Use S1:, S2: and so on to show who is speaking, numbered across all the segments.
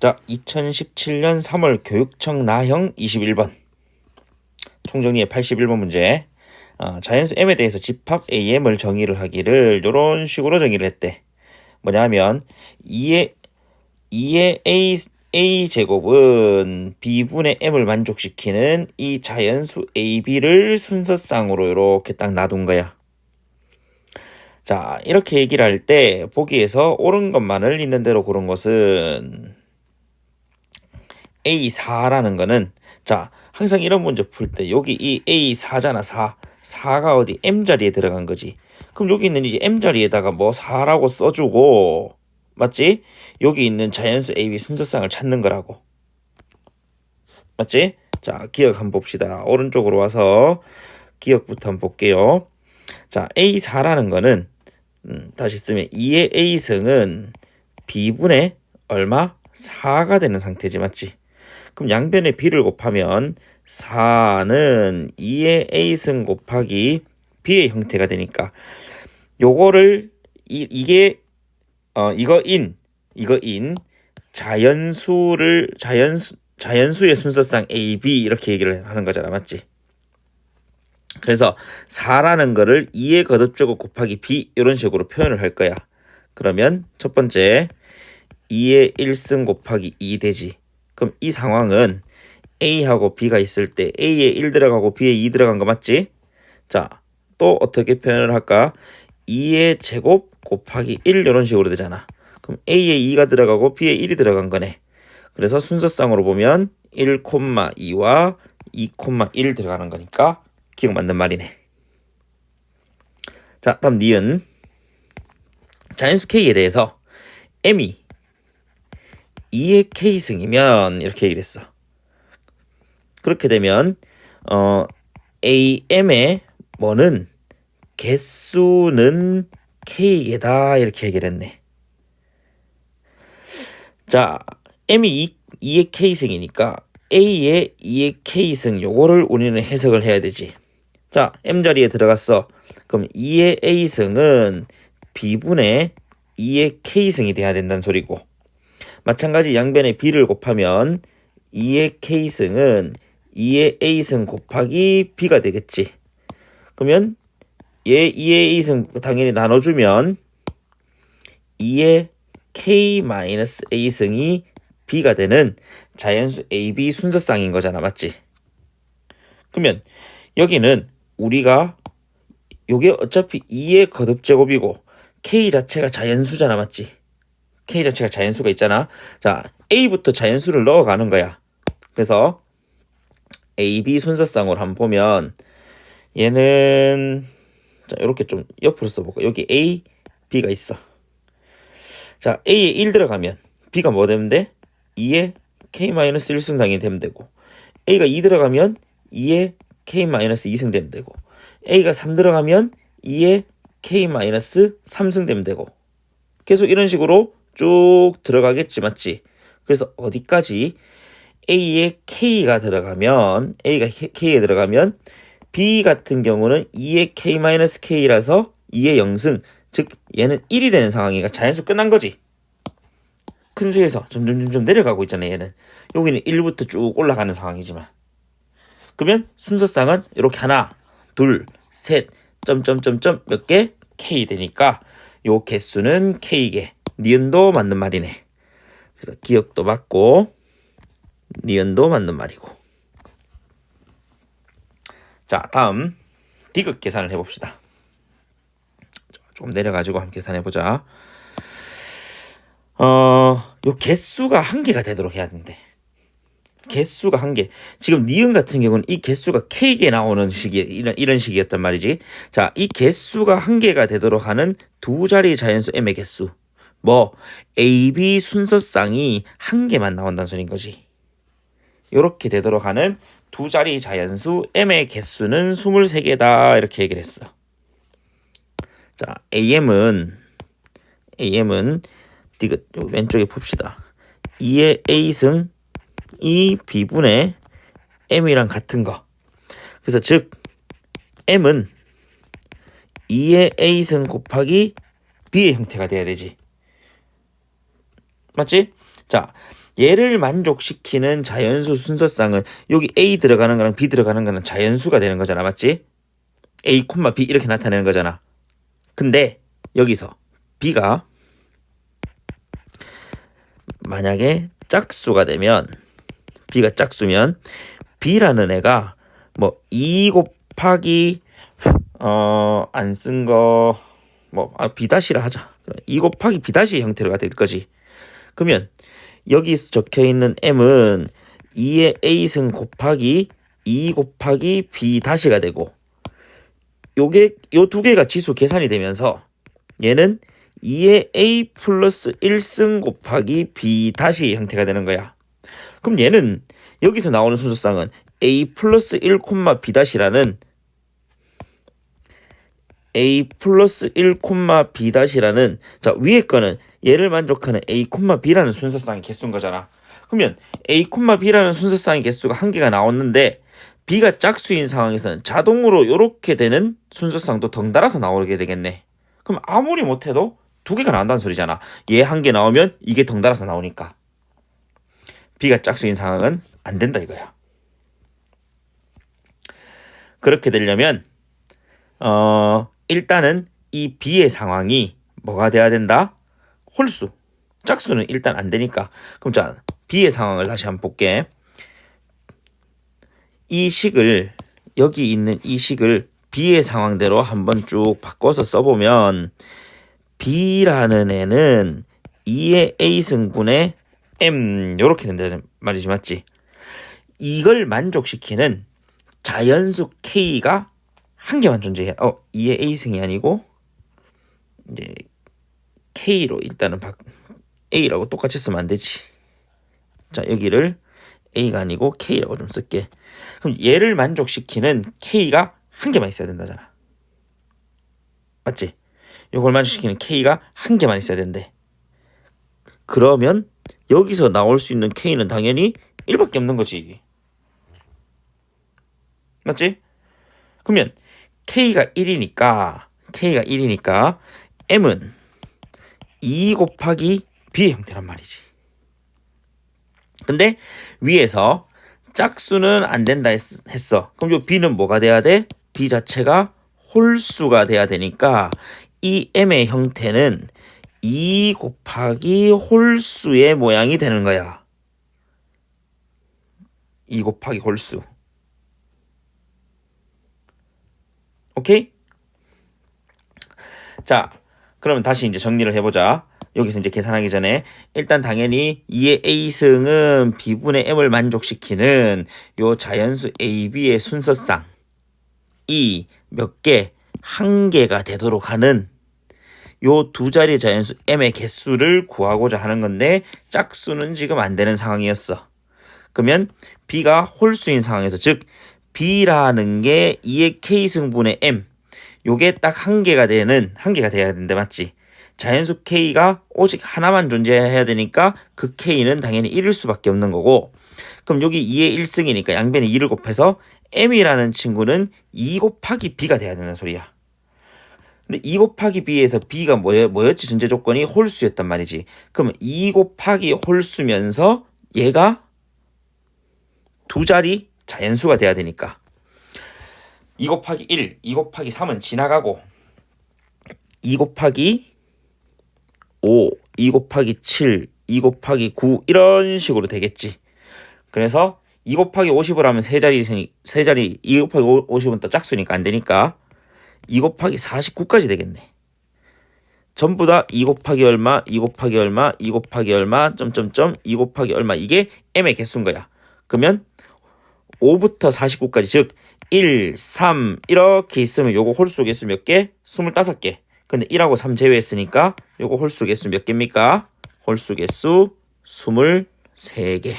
S1: 자, 2017년 3월 교육청 나형 21번. 총정리의 81번 문제. 어, 자연수 m에 대해서 집합 am을 정의를 하기를 이런 식으로 정의를 했대. 뭐냐면 2의 2의 a a 제곱은 b분의 m을 만족시키는 이 자연수 ab를 순서상으로 이렇게 딱 놔둔 거야. 자, 이렇게 얘기를 할 때 보기에서 옳은 것만을 있는 대로 고른 것은 A4라는 거는 자, 항상 이런 문제 풀 때 여기 이 A4잖아, 4. 4가 어디 M 자리에 들어간 거지. 그럼 여기 있는 이제 M 자리에다가 뭐 4라고 써주고 맞지? 여기 있는 자연수 AB 순서상을 찾는 거라고. 맞지? 자, 기억 한번 봅시다. 오른쪽으로 와서 기억부터 한번 볼게요. 자, A4라는 거는 음, 다시 쓰면 2의 A승은 B분의 얼마? 4가 되는 상태지 맞지? 그럼 양변에 B를 곱하면 4는 2의 A승 곱하기 B의 형태가 되니까 요거를 이, 이게 어 이거 인 이거 인 자연수를 자연수 자연수의 순서상 A, B 이렇게 얘기를 하는 거잖아 맞지? 그래서 4라는 거를 2의 거듭제곱 곱하기 b 이런 식으로 표현을 할 거야. 그러면 첫 번째 2의 1승 곱하기 2 되지. 그럼 이 상황은 a하고 b가 있을 때 a에 1 들어가고 b에 2 들어간 거 맞지? 자, 또 어떻게 표현을 할까? 2의 제곱 곱하기 1 이런 식으로 되잖아. 그럼 a에 2가 들어가고 b에 1이 들어간 거네. 그래서 순서상으로 보면 1,2와 2,1 들어가는 거니까 기억 맞는 말이네. 자, 다음 니은 자연수 K에 대해서 M이 2의 K승이면 이렇게 했어. 그렇게 되면 어 AM의 뭐는 개수는 K개다 이렇게 얘기를 했네. 자, M이 2, 의 K승이니까 A의 2의 K승 요거를 우리는 해석을 해야 되지. 자, M 자리에 들어갔어. 그럼 2의 A승은 B분의 2의 K승이 돼야 된다는 소리고. 마찬가지 양변에 B를 곱하면 2의 K승은 2의 A승 곱하기 B가 되겠지. 그러면 얘 2의 A승 당연히 나눠주면 2의 K-A승이 B가 되는 자연수 AB 순서쌍인 거잖아. 맞지? 그러면 여기는 우리가 요게 어차피 2의 거듭제곱이고 K 자체가 자연수잖아. 맞지? K 자체가 자연수가 있잖아. 자, A부터 자연수를 넣어가는 거야. 그래서 AB 순서쌍으로 한번 보면 얘는 자, 이렇게 좀 옆으로 써볼까? 여기 A, B가 있어. 자, A에 1 들어가면 B가 뭐 되면 돼? 2에 K-1승 당연히 되면 되고 A가 2 들어가면 2에 K-2승 되면 되고 A가 3 들어가면 2에 K-3승 되면 되고 계속 이런 식으로 쭉 들어가겠지 맞지? 그래서 어디까지 A에 K가 들어가면 A가 K에 들어가면 B 같은 경우는 2의 K-K라서 2의 0승 즉 얘는 1이 되는 상황이니까 자연수 끝난 거지. 큰 수에서 점점 점점 내려가고 있잖아요. 얘는 여기는 1부터 쭉 올라가는 상황이지만 그러면 순서상은 이렇게 하나, 둘, 셋, 점점점점 몇 개 K 되니까 요 개수는 K개. 니은도 맞는 말이네. 그래서 기억도 맞고 니은도 맞는 말이고. 자, 다음 디귿 계산을 해 봅시다. 좀 내려 가지고 함께 계산해 보자. 어, 요 개수가 한 개가 되도록 해야 된대. 개수가 한 개. 지금 니은 같은 경우는 이 개수가 K개 나오는 식이 이런 이런 식이었단 말이지. 자, 이 개수가 한 개가 되도록 하는 두 자리 자연수 m의 개수. 뭐 A, B 순서쌍이 한 개만 나온다는 소린 거지. 요렇게 되도록 하는 두 자리 자연수 m의 개수는 23개다 이렇게 얘기를 했어. 자, AM은 AM은 디귿 요 왼쪽에 봅시다. 2의 A승 이 B분의 M이랑 같은 거. 그래서 즉 M은 2의 A승 곱하기 B의 형태가 돼야 되지. 맞지? 자, 얘를 만족시키는 자연수 순서쌍은 여기 A 들어가는 거랑 B 들어가는 거는 자연수가 되는 거잖아. 맞지? A, B 이렇게 나타내는 거잖아. 근데 여기서 B가 만약에 짝수가 되면 B가 짝수면 B라는 애가 뭐 2 곱하기 어 안 쓴 거 뭐 아, B 다시라 하자. 2 곱하기 B 다시 형태로가 될 거지. 그러면 여기 적혀 있는 m은 2의 a승 곱하기 2 곱하기 b 다시가 되고 요게 요 두 개가 지수 계산이 되면서 얘는 2의 a 플러스 1승 곱하기 b 다시 형태가 되는 거야. 그럼 얘는 여기서 나오는 순서쌍은 a 플러스 1 콤마 b 다시라는 a 플러스 1 콤마 b 다시라는 자 위에 거는 얘를 만족하는 a 콤마 b라는 순서쌍의 개수인 거잖아. 그러면 a 콤마 b라는 순서쌍의 개수가 한 개가 나왔는데 b가 짝수인 상황에서는 자동으로 이렇게 되는 순서쌍도 덩달아서 나오게 되겠네. 그럼 아무리 못해도 두 개가 나온다는 소리잖아. 얘 한 개 나오면 이게 덩달아서 나오니까. B가 짝수인 상황은 안 된다 이거야. 그렇게 되려면 어 일단은 이 b의 상황이 뭐가 돼야 된다? 홀수. 짝수는 일단 안 되니까. 그럼 자, B의 상황을 다시 한번 볼게. 이 식을 여기 있는 이 식을 B의 상황대로 한번 쭉 바꿔서 써보면 B라는 애는 2의 A 승분의 M 요렇게 된다는 말이지 맞지? 이걸 만족시키는 자연수 K가 한 개만 존재해. 어, 2의 A승이 아니고 이제 K로 일단은 바, A라고 똑같이 쓰면 안 되지. 자, 여기를 A가 아니고 K라고 좀 쓸게. 그럼 얘를 만족시키는 K가 한 개만 있어야 된다잖아. 맞지? 이걸 만족시키는 K가 한 개만 있어야 된대. 그러면 여기서 나올 수 있는 K는 당연히 1밖에 없는 거지. 맞지? 그러면 K가 1이니까 K가 1이니까 M은 2 곱하기 B의 형태란 말이지. 근데 위에서 짝수는 안 된다 했, 어 그럼 요 B는 뭐가 돼야 돼? B 자체가 홀수가 돼야 되니까 이 M의 형태는 2 곱하기 홀수의 모양이 되는 거야. 2 곱하기 홀수. 오케이? 자, 그러면 다시 이제 정리를 해보자. 여기서 이제 계산하기 전에 일단 당연히 2의 a승은 b분의 m을 만족시키는 요 자연수 ab의 순서상 이 몇 개, 한 개가 되도록 하는 요 두 자리 자연수 m의 개수를 구하고자 하는 건데 짝수는 지금 안 되는 상황이었어. 그러면 b가 홀수인 상황에서 즉 b라는 게 2의 k승분의 m 요게 딱 한 개가 되는 한 개가 돼야 되는데 맞지? 자연수 k가 오직 하나만 존재해야 되니까 그 k는 당연히 1일 수밖에 없는 거고 그럼 여기 2의 1승이니까 양변에 2를 곱해서 m이라는 친구는 2 곱하기 b가 돼야 되는 소리야. 근데 2 곱하기 b에서 b가 뭐였, 뭐였지 전제 조건이 홀수였단 말이지. 그러면 2 곱하기 홀수면서 얘가 두 자리 자연수가 돼야 되니까 2 곱하기 1, 2 곱하기 3은 지나가고 2 곱하기 5, 2 곱하기 7, 2 곱하기 9 이런 식으로 되겠지. 그래서 2 곱하기 50을 하면 세 자리 세 자리 2 곱하기 50은 또 짝수니까 안 되니까 2 곱하기 49까지 되겠네. 전부 다 2 곱하기 얼마, 2 곱하기 얼마, 2 곱하기 얼마, 점점점 2 곱하기 얼마 이게 m의 개수인 거야. 그러면 5부터 49까지 즉 1, 3 이렇게 있으면 요거 홀수 개수 몇 개? 25개. 근데 1하고 3 제외했으니까 요거 홀수 개수 몇 개입니까? 홀수 개수 23개.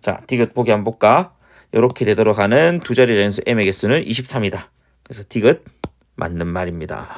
S1: 자, 디귿 보기 한번 볼까? 이렇게 되도록 하는 두 자리 연수 m의 개수는 23이다. 그래서 디귿 맞는 말입니다.